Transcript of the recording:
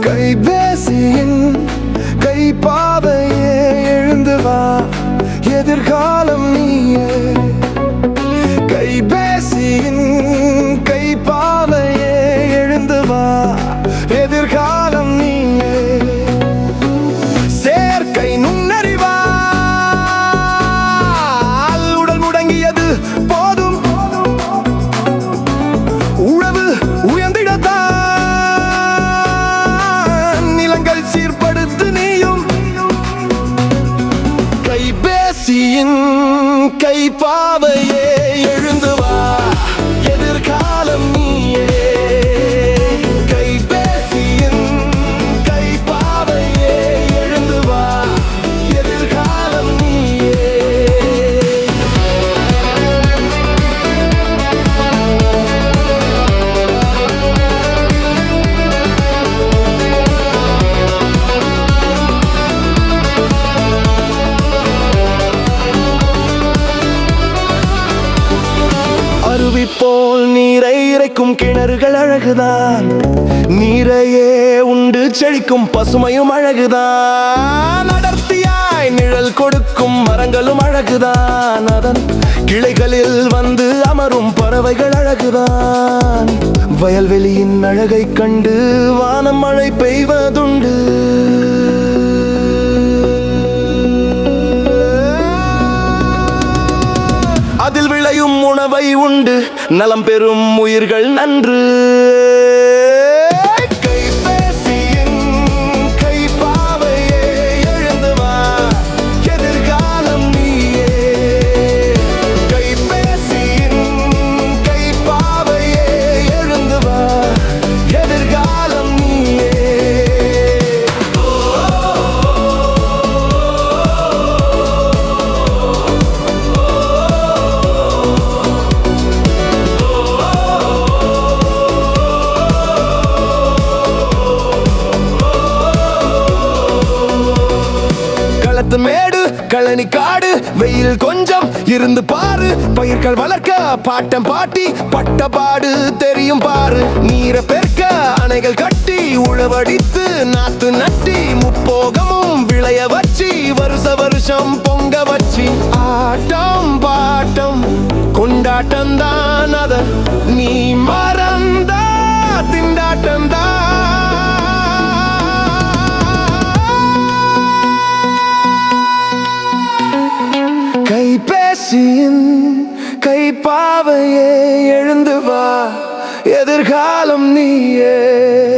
கைபேசியின் கைப்பாவையே எழுந்து வா. எதிர்காலம் நீயே. கைபேசியின் கைபேசியின் போல் நீரை இறைக்கும் கிணறுகள் அழகுதான். நீரையே உண்டு செழிக்கும் பசுமையும் அழகுதான். அடர்த்தியாய் நிழல் கொடுக்கும் மரங்களும் அழகுதான். அதன் கிளைகளில் வந்து அமரும் பறவைகள் அழகுதான். வயல்வெளியின் அழகை கண்டு வானம் மழை பெய்வதுண்டு. உணவை உண்டு. நலம் பெறும் உயிர்கள் நன்று. களத்து மேடு கழனி காடு வெயில் கொஞ்சம் இருந்து பாரு. பயிர்கள் வளர்க்க பாட்டம் பாட்டி பட்டபாடு தெரியும் பாரு. நீரை பெருக்க அணைகள் கட்டி உழவடித்து நாத்து நட்டி முப்போகமும் விளைய வச்சு வருஷ வருஷம் பொங்க வச்சு. ஆட்டம் பாட்டம் கொண்டாட்டம் தான் அத. நீ கைபேசியின் கைப்பாவையே எழுந்து வா. எதிர்காலம் நீயே.